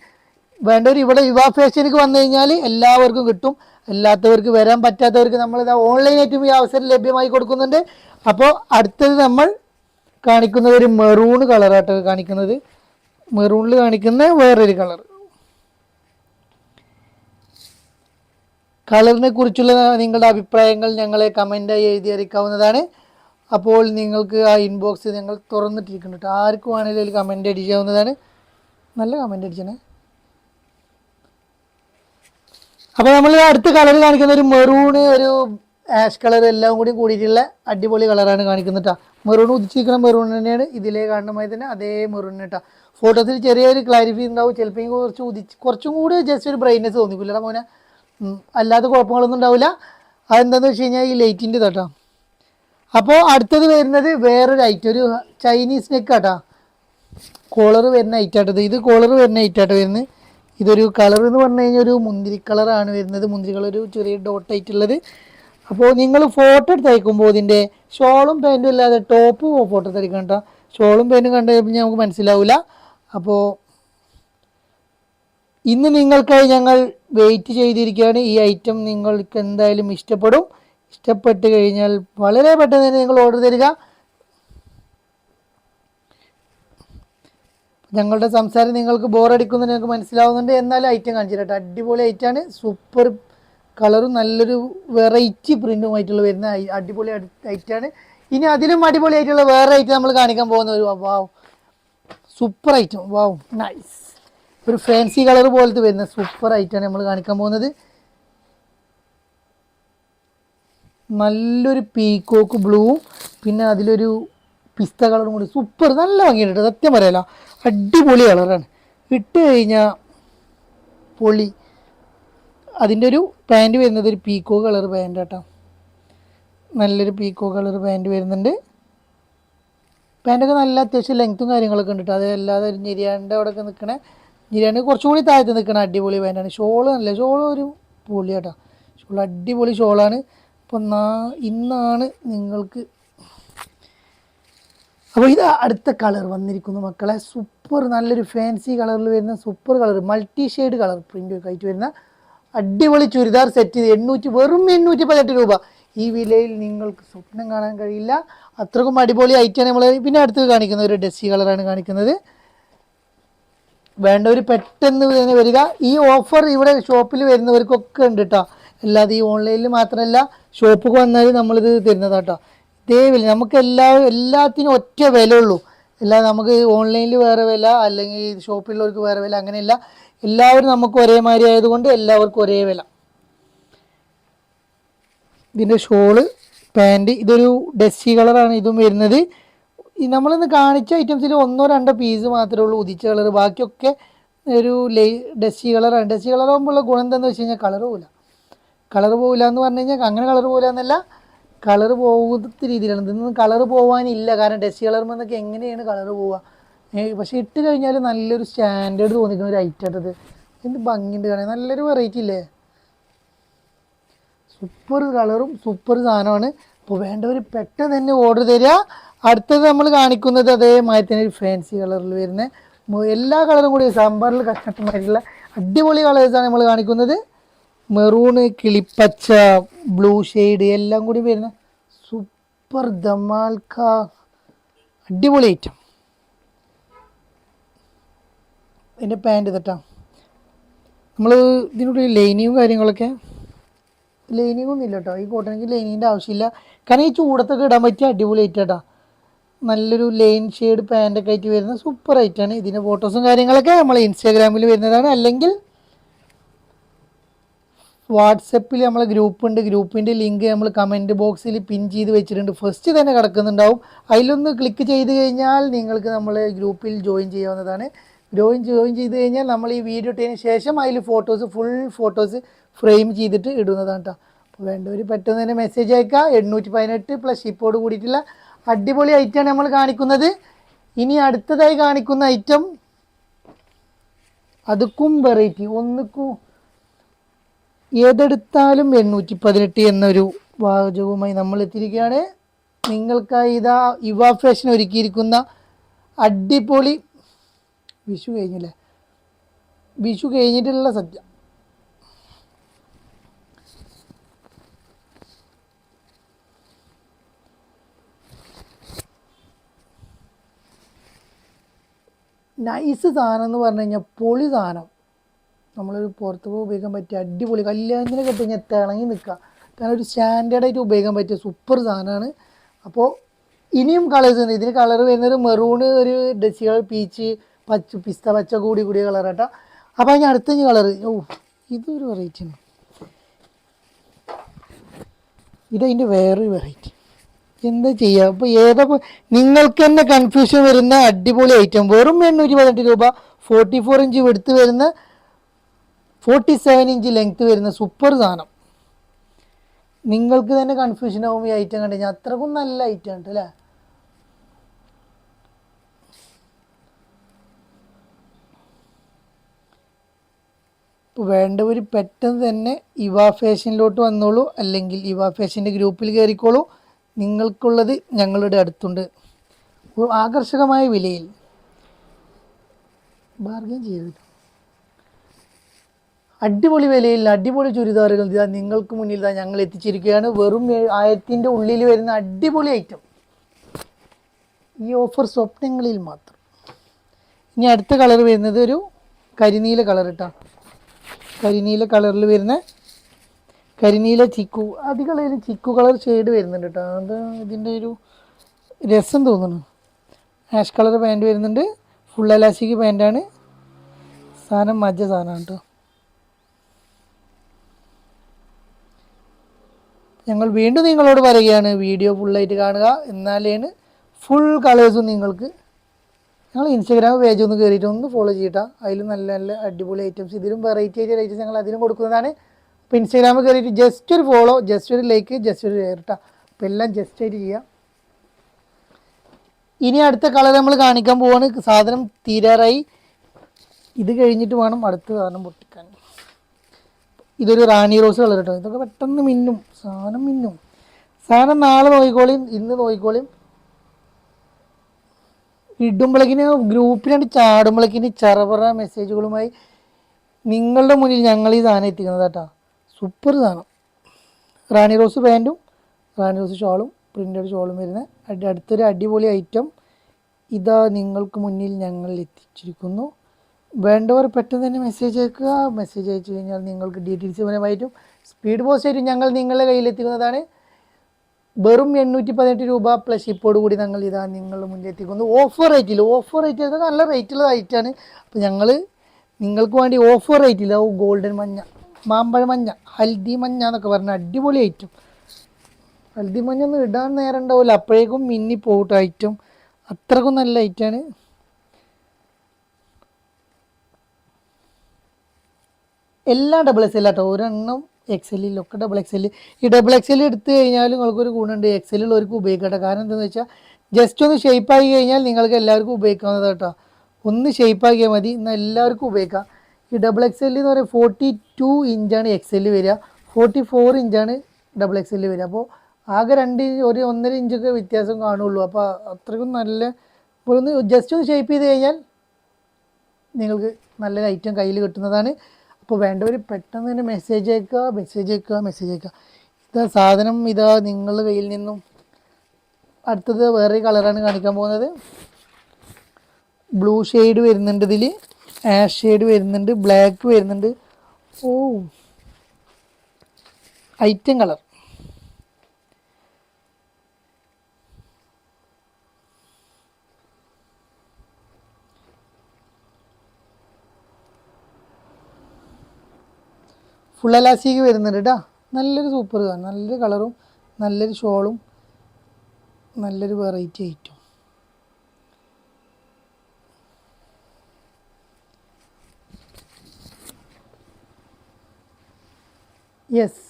Speaker 1: വേണ്ടവർ ഇവിടെ യുവ ഫാഷനിക്ക് വന്നു കഴിഞ്ഞാൽ എല്ലാവർക്കും കിട്ടും. അല്ലാത്തവർക്ക് വരാൻ പറ്റാത്തവർക്ക് നമ്മൾ ഓൺലൈനായിട്ടും ഈ അവസരം ലഭ്യമായി കൊടുക്കുന്നുണ്ട്. അപ്പോൾ അടുത്തത് നമ്മൾ കാണിക്കുന്നത് ഒരു മെറൂൺ കളറാട്ടോ കാണിക്കുന്നത്. മെറൂണിൽ കാണിക്കുന്ന വേറൊരു കളർ കളറിനെ കുറിച്ചുള്ള നിങ്ങളുടെ അഭിപ്രായങ്ങൾ ഞങ്ങളെ കമന്റായി എഴുതി അറിയിക്കാവുന്നതാണ്. അപ്പോൾ നിങ്ങൾക്ക് ആ ഇൻബോക്സ് ഞങ്ങൾ തുറന്നിട്ടിരിക്കുന്നുണ്ട്. ആർക്കും വേണമെങ്കിലും ഒരു കമന്റ് അടിക്കാവുന്നതാണ്. നല്ല കമന്റ് അടിച്ചേ അപ്പോൾ നമ്മൾ അടുത്ത കളർ കാണിക്കുന്ന ഒരു മെറൂണ് ഒരു ആഷ് കളർ എല്ലാം കൂടി കൂടിയിട്ടുള്ള അടിപൊളി കളറാണ് കാണിക്കുന്നത് കേട്ടോ മെറൂൺ ഉദിച്ചിരിക്കുന്ന മെറൂൺ തന്നെയാണ് ഇതിലേ കാണുന്നമായി തന്നെ അതേ മെറൂൺ കേട്ടോ ഫോട്ടോസിൽ ചെറിയൊരു ക്ലാരിഫി ഉണ്ടാവും. ചിലപ്പോൾ കുറച്ച് ഉദിച്ച് കുറച്ചും കൂടി ജസ്റ്റ് ഒരു ബ്രൈറ്റ്നെസ് തോന്നിക്കില്ലടാ മോനെ. അല്ലാത്ത കുഴപ്പങ്ങളൊന്നും ഉണ്ടാവില്ല അതെന്താണെന്ന് വെച്ച് കഴിഞ്ഞാൽ ഈ ലൈറ്റിന്റെ കേട്ടോ അപ്പോൾ അടുത്തത് വരുന്നത് വേറൊരു ഐറ്റം ഒരു ചൈനീസ് നെക്ക് കേട്ടോ കോളർ വരുന്ന ഐറ്റാട്ടത് ഇത് കോളർ വരുന്ന ഐറ്റാട്ടോ വരുന്നത്. ഇതൊരു കളർ എന്ന് പറഞ്ഞു കഴിഞ്ഞാൽ ഒരു മുന്തിരി കളറാണ് വരുന്നത്. മുന്തിരി കളർ ഒരു ചെറിയ ഡോട്ട് ആയിട്ടുള്ളത് അപ്പോൾ നിങ്ങൾ ഫോട്ടോ എടുത്ത് അയക്കുമ്പോൾ ഇതിന്റെ ഷോളും പാന്റും അല്ലാതെ ടോപ്പ് ഫോട്ടോ എടുത്ത് കേട്ടോ ഷോളും പാന്റും കണ്ടു കഴിഞ്ഞാൽ നമുക്ക് മനസ്സിലാവില്ല അപ്പോൾ ഇന്ന് നിങ്ങൾക്കായി ഞങ്ങൾ വെയിറ്റ് ചെയ്തിരിക്കുകയാണ്. ഈ ഐറ്റം നിങ്ങൾക്ക് എന്തായാലും ഇഷ്ടപ്പെടും. ഇഷ്ടപ്പെട്ട് കഴിഞ്ഞാൽ വളരെ പെട്ടെന്ന് തന്നെ നിങ്ങൾ ഓർഡർ തരിക. ഞങ്ങളുടെ സംസാരം നിങ്ങൾക്ക് ബോറടിക്കുന്നു നിങ്ങൾക്ക് മനസ്സിലാവുന്നുണ്ട്. എന്നാലും ഐറ്റം കാണിച്ചു കേട്ടോ അടിപൊളി ഐറ്റാണ് സൂപ്പർ കളറും നല്ലൊരു വെറൈറ്റി പ്രിന്റുമായിട്ടുള്ള വരുന്ന അടിപൊളി ഐറ്റാണ് ഇനി അതിലും അടിപൊളി ആയിട്ടുള്ള വേറെ ഐറ്റം നമ്മൾ കാണിക്കാൻ പോകുന്ന ഒരു wow super item wow nice ഒരു ഫാൻസി കളർ പോലത്തെ വരുന്ന സൂപ്പർ ഐറ്റാണ് നമ്മൾ കാണിക്കാൻ പോകുന്നത്. നല്ലൊരു പീക്കോക്ക് ബ്ലൂ പിന്നെ അതിലൊരു പിസ്ത കളറും കൂടി. സൂപ്പർ നല്ല ഭംഗിയുണ്ട് സത്യം പറയാലോ. അടിപൊളി കളറാണ്. ഇട്ട് കഴിഞ്ഞാൽ പൊളി. അതിന്റെ ഒരു പാന്റ് വരുന്നത് ഒരു പീക്കോ കളർ പാന്റ് കേട്ടോ നല്ലൊരു പീക്കോ കളർ പാന്റ് വരുന്നുണ്ട്. പാന്റൊക്കെ നല്ല അത്യാവശ്യം ലെങ്ത്തും കാര്യങ്ങളൊക്കെ ഉണ്ട് കേട്ടോ അതല്ലാതെ ഒരു ഞെരിയാണ്ട് അവിടെ ഒക്കെ നിൽക്കണേ ഞെരിയാണ്ട് കുറച്ചുകൂടി താഴത്ത് നിൽക്കണ അടിപൊളി പാന്റാണ്. ഷോൾ നല്ല ഷോൾ ഒരു പൊളി കേട്ടോ ഷോൾ അടിപൊളി ഷോളാണ്. അപ്പം നാ ഇന്നാണ് നിങ്ങൾക്ക് അപ്പോൾ ഇത് അടുത്ത കളർ വന്നിരിക്കുന്നു മക്കളെ. സൂപ്പർ നല്ലൊരു ഫാൻസി കളറിൽ വരുന്ന super colour multi shade colour print ഒക്കെ ആയിട്ട് വരുന്ന അടിപൊളി ചുരിദാർ സെറ്റ് ചെയ്ത് എണ്ണൂറ്റി വെറും എണ്ണൂറ്റി പതിനെട്ട് രൂപ. ഈ വിലയിൽ നിങ്ങൾക്ക് സ്വപ്നം കാണാൻ കഴിയില്ല. അത്രക്കും അടിപൊളി ഐറ്റം നമ്മൾ പിന്നെ അടുത്ത് കാണിക്കുന്നത്. ഒരു ഡെസ്സി കളറാണ് കാണിക്കുന്നത്. വേണ്ടവർ പെട്ടെന്ന് തന്നെ വരിക. ഈ ഓഫർ ഇവിടെ ഷോപ്പിൽ വരുന്നവർക്കൊക്കെ ഉണ്ട് കേട്ടോ അല്ലാതെ ഈ ഓൺലൈനിൽ മാത്രമല്ല ഷോപ്പിൽ വന്നാൽ നമ്മളിത് തരുന്നതാ വില നമുക്ക് എല്ലാ എല്ലാത്തിനും ഒറ്റ വില ഉള്ളൂ അല്ലാതെ നമുക്ക് ഓൺലൈനിൽ വേറെ വില അല്ലെങ്കിൽ ഷോപ്പിലുള്ളവർക്ക് വേറെ വില അങ്ങനെയല്ല. എല്ലാവരും നമുക്ക് ഒരേമാതിരി ആയതുകൊണ്ട് എല്ലാവർക്കും ഒരേ വില. ഇതിന്റെ ഷോൾ പാന്റ് ഇതൊരു ഡെസ്സി കളറാണ് ഇതും വരുന്നത്. നമ്മളിന്ന് കാണിച്ച ഐറ്റംസിൽ ഒന്നോ രണ്ടോ പീസ് മാത്രമേ ഉള്ളൂ ഉദിച്ച കളർ. ബാക്കിയൊക്കെ ഒരു ലൈ ഡെസ്സി കളറാണ്. ഡെസ്സി കളറാകുമ്പോൾ ഉള്ള ഗുണം എന്താണെന്ന് വെച്ച് കഴിഞ്ഞാൽ കളർ പോകില്ല കളർ പോകില്ല എന്ന് പറഞ്ഞു കഴിഞ്ഞാൽ അങ്ങനെ കളർ പോകില്ല എന്നല്ല. കളർ പോകുന്ന രീതിയിലാണ്. ഇതൊന്നും കളർ പോകാനില്ല കാരണം ഡെസ്സി കളർ എന്നൊക്കെ എങ്ങനെയാണ് കളർ പോവുക? പക്ഷെ ഇട്ട് കഴിഞ്ഞാൽ നല്ലൊരു സ്റ്റാൻഡേർഡ് തോന്നിക്കുന്ന ഒരു അത് എന്ത് ഭംഗിയുണ്ട് കാണാൻ. നല്ലൊരു വെറൈറ്റി ഇല്ലേ? സൂപ്പർ കളറും സൂപ്പർ സാധനമാണ്. അപ്പോൾ വേണ്ടവർ പെട്ടെന്ന് തന്നെ ഓർഡർ തരിക. അടുത്തത് നമ്മൾ കാണിക്കുന്നത് അതേമാതിരി തന്നെ ഒരു ഫാൻസി കളറിൽ വരുന്ന എല്ലാ കളറും കൂടി സാമ്പാറിൽ കഷ്ടമായിട്ടുള്ള അടിപൊളി കളേഴ്സാണ് നമ്മൾ കാണിക്കുന്നത്. മെറൂണ് കിളിപ്പച്ച ബ്ലൂ ഷെയ്ഡ് എല്ലാം കൂടി വരുന്ന സൂപ്പർ ധമാൽക്ക അടിപൊളി ഐറ്റം എന്റെ പാന്റ് തട്ടാം നമ്മൾ ഇതിനോട് ലൈനിങ്ങും കാര്യങ്ങളൊക്കെ. ലൈനിങ്ങും ഇല്ല കേട്ടോ ഈ കോട്ടണിക്ക് ലൈനിങ്ങിന്റെ ആവശ്യമില്ല. കാരണം ഈ ചൂടത്തൊക്കെ ഇടാൻ പറ്റിയ അടിപൊളി ഐറ്റം കേട്ടോ നല്ലൊരു ലൈൻ ഷെയ്ഡ് പാന്റൊക്കെ ആയിട്ട് വരുന്ന സൂപ്പർ ഐറ്റാണ് ഇതിന്റെ ഫോട്ടോസും കാര്യങ്ങളൊക്കെ നമ്മൾ ഇൻസ്റ്റാഗ്രാമിൽ വരുന്നതാണ്. അല്ലെങ്കിൽ വാട്സപ്പിൽ നമ്മളെ ഗ്രൂപ്പ് ഉണ്ട് ഗ്രൂപ്പിന്റെ ലിങ്ക് നമ്മൾ കമന്റ് ബോക്സിൽ പിൻ ചെയ്ത് വെച്ചിട്ടുണ്ട്. ഫസ്റ്റ് തന്നെ കിടക്കുന്നുണ്ടാവും. അതിലൊന്ന് ക്ലിക്ക് ചെയ്ത് കഴിഞ്ഞാൽ നിങ്ങൾക്ക് നമ്മൾ ഗ്രൂപ്പിൽ ജോയിൻ ചെയ്യാവുന്നതാണ്. ജോയിൻ ജോയിൻ ചെയ്ത് കഴിഞ്ഞാൽ നമ്മൾ ഈ വീഡിയോ ഇട്ടതിന് ശേഷം അതിൽ ഫോട്ടോസ് ഫുൾ ഫോട്ടോസ് ഫ്രെയിം ചെയ്തിട്ട് ഇടുന്നതാണ് കേട്ടോ അപ്പോൾ വേണ്ടവർ പെട്ടെന്ന് തന്നെ മെസ്സേജ് അയക്കുക എണ്ണൂറ്റി പതിനെട്ട് പ്ലസ് ഷിപ്പോട് കൂടിയിട്ടുള്ള അടിപൊളി ഐറ്റമാണ് നമ്മൾ കാണിക്കുന്നത്. ഇനി അടുത്തതായി കാണിക്കുന്ന ഐറ്റം അതുക്കും വെറൈറ്റി ഒന്നുക്കും ഏതെടുത്താലും എണ്ണൂറ്റി പതിനെട്ട് എന്നൊരു വാചകവുമായി നമ്മൾ എത്തിയിരിക്കുകയാണ് നിങ്ങൾക്കായി ഇതാ യുവ ഫാഷൻ ഒരുക്കിയിരിക്കുന്ന അടിപൊളി വിഷു കഴിഞ്ഞില്ലേ? വിഷു കഴിഞ്ഞിട്ടുള്ള സദ്യ. നൈസ് സാധനം എന്ന് പറഞ്ഞു കഴിഞ്ഞാൽ പൊളി സാധനം. നമ്മളൊരു പുറത്ത് പോയി ഉപയോഗിക്കാൻ പറ്റിയ അടിപൊളി കല്യാണത്തിനൊക്കെ കഴിഞ്ഞാൽ തിളങ്ങി നിൽക്കുക കാരണം ഒരു സ്റ്റാൻഡേർഡായിട്ട് ഉപയോഗിക്കാൻ പറ്റിയ സൂപ്പർ സാധനമാണ്. അപ്പോൾ ഇനിയും കളേഴ്സ് ഉണ്ട്. ഇതിന് കളർ വരുന്നത് മെറൂണ് ഒരു ഡെസി കളർ പീച്ച് പച്ച പിസ്ത പച്ച കൂടി കൂടിയ കളർ കേട്ടോ അപ്പോൾ അതിന് അടുത്ത കളർ ഓ ഇതൊരു വെറൈറ്റി ആണ്. ഇതതിന്റെ വേറൊരു വെറൈറ്റി എന്താ ചെയ്യുക അപ്പോൾ ഏതാ നിങ്ങൾക്ക് തന്നെ കൺഫ്യൂഷൻ വരുന്ന അടിപൊളി ഐറ്റം വെറും എണ്ണൂറ്റി പതിനെട്ട് രൂപ ഫോർട്ടി ഫോർ ഇഞ്ച് എടുത്ത് വരുന്ന ഫോർട്ടി സെവൻ ഇഞ്ച് ലെങ്ത് വരുന്ന സൂപ്പർ സാധനം. നിങ്ങൾക്ക് തന്നെ കൺഫ്യൂഷൻ ആവും ഈ ഐറ്റം കണ്ടു കഴിഞ്ഞാൽ. അത്രക്കും നല്ല ഐറ്റം ഉണ്ട് അല്ലേ? ഇപ്പോൾ വേണ്ടവർ പെട്ടെന്ന് തന്നെ ഇവ ഫാഷനിലോട്ട് വന്നോളൂ. അല്ലെങ്കിൽ ഇവ ഫാഷന്റെ ഗ്രൂപ്പിൽ കയറിക്കോളൂ നിങ്ങൾക്കുള്ളത് ഞങ്ങളുടെ അടുത്തുണ്ട്. ആകർഷകമായ വിലയിൽ. ബാർഗൻ ചെയ്തു. അടിപൊളി വിലയിൽ അടിപൊളി ചുരിദാറുകൾ ഇതാ നിങ്ങൾക്ക് മുന്നിൽ ഇതാ ഞങ്ങൾ എത്തിച്ചിരിക്കുകയാണ്. വെറും ആയിരത്തിന്റെ ഉള്ളിൽ വരുന്ന അടിപൊളി ഐറ്റം ഈ ഓഫർ സ്വപ്നങ്ങളിൽ മാത്രം. ഇനി അടുത്ത കളർ വരുന്നത് ഒരു കരിനീല കളർ ഇട്ടാ. കരിനീല കളറിൽ വരുന്ന കരിനീല ചിക്കു അധികം ചിക്കു കളർ ഷെയ്ഡ് വരുന്നുണ്ട് കേട്ടോ. അത് ഇതിന്റെ ഒരു രസം തോന്നുന്നു. ആഷ് കളർ പാന്റ് വരുന്നുണ്ട്. ഫുൾ എലാസ്റ്റിക് പാന്റാണ് സാധനം മജ്ജ സാധനമാണ് കേട്ടോ. ഞങ്ങൾ വീണ്ടും നിങ്ങളോട് പറയുകയാണ് വീഡിയോ ഫുള്ളായിട്ട് കാണുക. എന്നാലേന് ഫുൾ കളേഴ്സും നിങ്ങൾക്ക് ഞങ്ങൾ ഇൻസ്റ്റാഗ്രാം പേജ് ഒന്ന് കയറിയിട്ട് ഒന്ന് ഫോളോ ചെയ്യട്ടാ. അതിൽ നല്ല നല്ല അടിപൊളി ഐറ്റംസ് ഇതിലും വെറൈറ്റി ആയിട്ട് ഐറ്റംസ് ഞങ്ങൾ അതിലും കൊടുക്കുന്നതാണ്. അപ്പോൾ ഇൻസ്റ്റാഗ്രാമിൽ കയറിയിട്ട് ജസ്റ്റ് ഒരു ഫോളോ ജസ്റ്റ് ഒരു ലൈക്ക് ജസ്റ്റ് ഒരു ഷെയർ ഇട്ടാ അപ്പോൾ എല്ലാം ജസ്റ്റ് ആയിട്ട് ചെയ്യാം. ഇനി അടുത്ത കളർ നമ്മൾ കാണിക്കാൻ പോവാണ്. സാധനം തീരാറായി. ഇത് കഴിഞ്ഞിട്ട് വേണം അടുത്ത സാധനം പൊട്ടിക്കാൻ. ഇതൊരു റാണി റോസ് കളർ കേട്ടോ. ഇതൊക്കെ പെട്ടെന്ന് മിന്നും സാധനം മിന്നും. സാധനം നാളെ നോക്കിക്കോളിയും ഇന്ന് നോക്കിക്കോളിയും ഇടുമ്പോഴേക്കിന് ഗ്രൂപ്പിനായിട്ട് ചാടുമ്പോഴേക്കിന് ചെറപറ മെസ്സേജുകളുമായി നിങ്ങളുടെ മുന്നിൽ ഞങ്ങൾ ഈ സാധനം എത്തിക്കുന്നത് കേട്ടോ. സൂപ്പർ സാധനം. റാണി റോസ് പാന്റും റാണി റോസ് ഷോളും പ്രിന്റഡ് ഷോളും വരുന്ന അടുത്തൊരു അടിപൊളി ഐറ്റം ഇതാ നിങ്ങൾക്ക് മുന്നിൽ ഞങ്ങൾ എത്തിച്ചിരിക്കുന്നു. വേണ്ടവർ പെട്ടെന്ന് തന്നെ മെസ്സേജ് അയക്കുക. മെസ്സേജ് അയച്ചു കഴിഞ്ഞാൽ നിങ്ങൾക്ക് ഡീറ്റെയിൽസ് പരമായിട്ടും സ്പീഡ് പോസ്റ്റ് ആയിട്ട് ഞങ്ങൾ നിങ്ങളുടെ കയ്യിലെത്തിക്കുന്നതാണ്. വെറും എണ്ണൂറ്റി പതിനെട്ട് രൂപ പ്ലസ് ഷിപ്പോട് കൂടി ഞങ്ങൾ ഇതാ നിങ്ങളുടെ മുന്നിലെത്തിക്കുന്നു ഓഫർ റേറ്റിൽ ഓഫർ റേറ്റ് ഇതൊക്കെ നല്ല റേറ്റുള്ള റേറ്റാണ് അപ്പോൾ ഞങ്ങൾ നിങ്ങൾക്ക് വേണ്ടി ഓഫർ റേറ്റിൽ ഓ ഗോൾഡൻ മഞ്ഞ മാമ്പഴ മഞ്ഞ ഹൽദി മഞ്ഞ എന്നൊക്കെ പറഞ്ഞ അടിപൊളി ഐറ്റം ഹൽദി മഞ്ഞ ഒന്നും ഇടാൻ നേരം ഉണ്ടാവില്ല. അപ്പോഴേക്കും മിന്നി പോകട്ടെ ഐറ്റം അത്രക്കും നല്ല ഐറ്റാണ് എല്ലാം ഡബിൾ എക്സ് എൽ ആട്ടോ. ഒരെണ്ണം എക്സലിലൊക്കെ ഡബിൾ എക്സ് എല്ലിൽ ഈ ഡബിൾ എക്സ് എല്ലിൽ എടുത്തു കഴിഞ്ഞാൽ നിങ്ങൾക്കൊരു ഗുണമുണ്ട് എക്സലുള്ളവർക്ക് ഉപയോഗിക്കട്ടെ. കാരണം എന്താണെന്ന് വെച്ചാൽ ജസ്റ്റ് ഒന്ന് ഷേപ്പ് ആക്കി കഴിഞ്ഞാൽ നിങ്ങൾക്ക് എല്ലാവർക്കും ഉപയോഗിക്കാവുന്നത് കേട്ടോ ഒന്ന് ഷേപ്പ് ആക്കിയാൽ മതി. എന്നാൽ എല്ലാവർക്കും ഉപയോഗിക്കാം. ഈ ഡബിൾ എക്സ് എൽ എന്ന് പറയുന്നത് ഫോർട്ടി ടു ഇഞ്ചാണ് എക്സ് എൽ വരിക. ഫോർട്ടി ഫോർ ഇഞ്ചാണ് ഡബിൾ എക്സ് എൽ വരിക. അപ്പോൾ ആകെ രണ്ട് ഇഞ്ച് ഒരു ഒന്നര ഇഞ്ചൊക്കെ വ്യത്യാസം കാണുള്ളൂ. അപ്പോൾ അത്രയ്ക്കും നല്ല ഒന്ന് ജസ്റ്റ് ഒന്ന് ഷേപ്പ് ചെയ്ത് കഴിഞ്ഞാൽ നിങ്ങൾക്ക് നല്ലൊരു ഐറ്റം കയ്യിൽ കിട്ടുന്നതാണ്. അപ്പോൾ വേണ്ടവർ പെട്ടെന്ന് തന്നെ മെസ്സേജ് അയക്കുക മെസ്സേജ് അയക്കുക മെസ്സേജ് അയക്കുക. ഇതാ സാധനം ഇതാ നിങ്ങൾ കയ്യിൽ നിന്നും. അടുത്തത് വേറെ കളറാണ് കാണിക്കാൻ പോകുന്നത്. ബ്ലൂ ഷെയ്ഡ് വരുന്നുണ്ട് ഇതിൽ ആഷ് ഷെയ്ഡ് വരുന്നുണ്ട്. ബ്ലാക്ക് വരുന്നുണ്ട്. ഓ ഐറ്റം കളർ ഫുൾ എലാസ്റ്റിക് വരുന്നുണ്ട് കേട്ടോ നല്ലൊരു സൂപ്പർ കാണും നല്ലൊരു കളറും നല്ലൊരു ഷോളും നല്ലൊരു വെറൈറ്റി ഐറ്റം യെസ്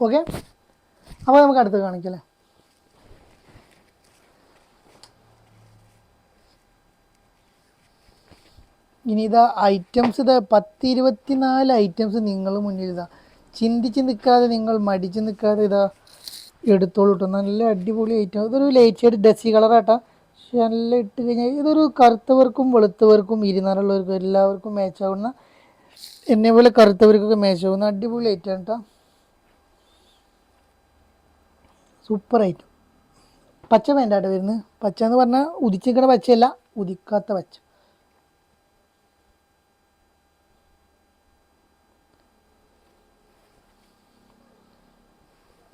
Speaker 1: ഓക്കെ അപ്പോൾ നമുക്ക് അടുത്ത് കാണിക്കല്ലേ? ഇനി ഇതാ ഐറ്റംസ് ഇതാ പത്ത് ഇരുപത്തിനാല് ഐറ്റംസ് നിങ്ങൾ മുന്നിൽ ഇതാ. ചിന്തിച്ച് നിൽക്കാതെ നിങ്ങൾ മടിച്ച് നിൽക്കാതെ ഇതാ എടുത്തോളൂ കേട്ടോ നല്ല അടിപൊളി ഐറ്റം ഇതൊരു ലൈറ്റ് ഷെയ്ഡ് ഡസി കളറാട്ടാ പക്ഷെ നല്ല ഇട്ട് കഴിഞ്ഞാൽ ഇതൊരു കറുത്തവർക്കും വെളുത്തവർക്കും ഇരുന്നാറുള്ളവർക്കും എല്ലാവർക്കും മാച്ച് ആവുന്ന എന്നെ പോലെ കറുത്തവർക്കൊക്കെ മാച്ച് ആവുന്ന അടിപൊളി ഐറ്റം കേട്ടോ സൂപ്പർ ഐറ്റം പച്ച വേണ്ടാട്ടോ വരുന്നത്. പച്ച എന്ന് പറഞ്ഞാൽ ഉദിച്ചിരിക്കണ പച്ചയല്ല ഉദിക്കാത്ത പച്ച.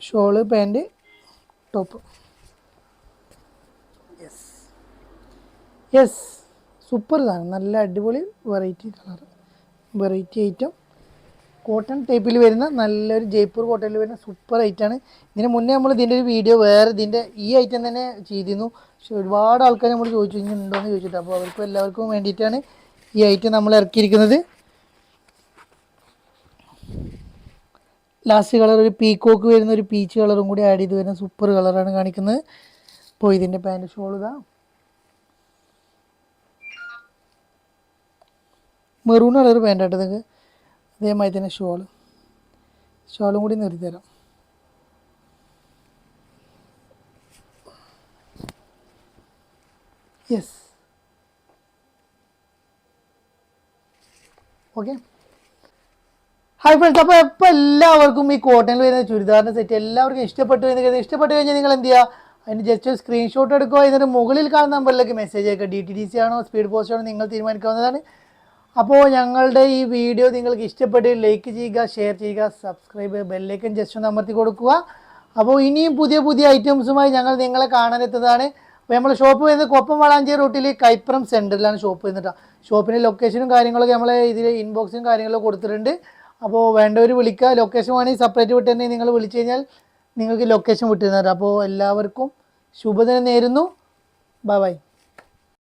Speaker 1: Shawl pant top. Yes yes super ഇതാണ് നല്ല അടിപൊളി variety colour variety item cotton ടൈപ്പിൽ വരുന്ന നല്ലൊരു ജയ്പൂർ കോട്ടണിൽ വരുന്ന സൂപ്പർ ഐറ്റമാണ് ഇതിന് മുന്നേ നമ്മൾ ഇതിന്റെ ഒരു വീഡിയോ വേറെ ഇതിന്റെ ഈ ഐറ്റം തന്നെ ചെയ്തിരുന്നു. പക്ഷെ ഒരുപാട് ആൾക്കാർ നമ്മൾ ചോദിച്ചു ഇനി ഉണ്ടോയെന്ന് ചോദിച്ചിട്ട്. അപ്പോൾ അവർക്കും എല്ലാവർക്കും വേണ്ടിയിട്ടാണ് ഈ ഐറ്റം നമ്മൾ ഇറക്കിയിരിക്കുന്നത്. ലാസ്റ്റ് കളർ ഒരു പീക്കോക്ക് വരുന്ന ഒരു പീച്ച് കളറും കൂടി ആഡ് ചെയ്ത് വരുന്ന സൂപ്പർ കളറാണ് കാണിക്കുന്നത്. അപ്പോൾ ഇതിന്റെ പാന്റ് ഷോൾ ഇതാ. മെറൂൺ കളർ പാന്റ് ആട്ടോ നിങ്ങൾക്ക് അതേമാതിരി തന്നെ ഷോൾ ഷോളും കൂടി നിർത്തി തരാം. യെസ് ഓക്കെ ഹായ് ഫ്രണ്ട്സ് അപ്പോൾ ഇപ്പോൾ എല്ലാവർക്കും ഈ കോട്ടണിൽ വരുന്ന ചുരിദാറിന്റെ സെറ്റ് എല്ലാവർക്കും ഇഷ്ടപ്പെട്ടു എന്ന് കരുതി. ഇഷ്ടപ്പെട്ടു കഴിഞ്ഞാൽ നിങ്ങൾ എന്ത് ചെയ്യുക അതിന് ജസ്റ്റ് ഒരു സ്ക്രീൻഷോട്ട് എടുക്കുക. ഇതിന്റെ മുകളിൽ കാണുന്ന നമ്പറിലേക്ക് മെസ്സേജ് അയക്കുക. ഡി ടി ഡി സി ആണോ സ്പീഡ് പോസ്റ്റ് ആണോ നിങ്ങൾ തീരുമാനിക്കാവുന്നതാണ്. അപ്പോൾ ഞങ്ങളുടെ ഈ വീഡിയോ നിങ്ങൾക്ക് ഇഷ്ടപ്പെട്ട് ലൈക്ക് ചെയ്യുക ഷെയർ ചെയ്യുക സബ്സ്ക്രൈബ് ബെല്ലൈക്കൻ ജസ്റ്റ് ഒന്ന് അമർത്തി കൊടുക്കുക. അപ്പോൾ ഇനിയും പുതിയ പുതിയ ഐറ്റംസുമായി ഞങ്ങൾ നിങ്ങളെ കാണാനെത്തുന്നതാണ്. അപ്പോൾ നമ്മൾ ഷോപ്പ് വരുന്നത് കൊപ്പം വളാഞ്ചി റൂട്ടിൽ കൈപ്പുറം സെന്ററിലാണ് ഷോപ്പ് വരുന്നത് ഷോപ്പിന്റെ ലൊക്കേഷനും കാര്യങ്ങളൊക്കെ നമ്മൾ ഇതിൽ ഇൻബോക്സും കാര്യങ്ങളൊക്കെ കൊടുത്തിട്ടുണ്ട്. അപ്പോൾ വേണ്ടവർ വിളിക്കുക ലൊക്കേഷൻ വേണമെങ്കിൽ സെപ്പറേറ്റ് വിട്ട് തന്നെ നിങ്ങൾ വിളിച്ചു കഴിഞ്ഞാൽ നിങ്ങൾക്ക് ലൊക്കേഷൻ വിട്ടു തരാം അപ്പോൾ എല്ലാവർക്കും ശുഭദിനം നേരുന്നു. Bye bye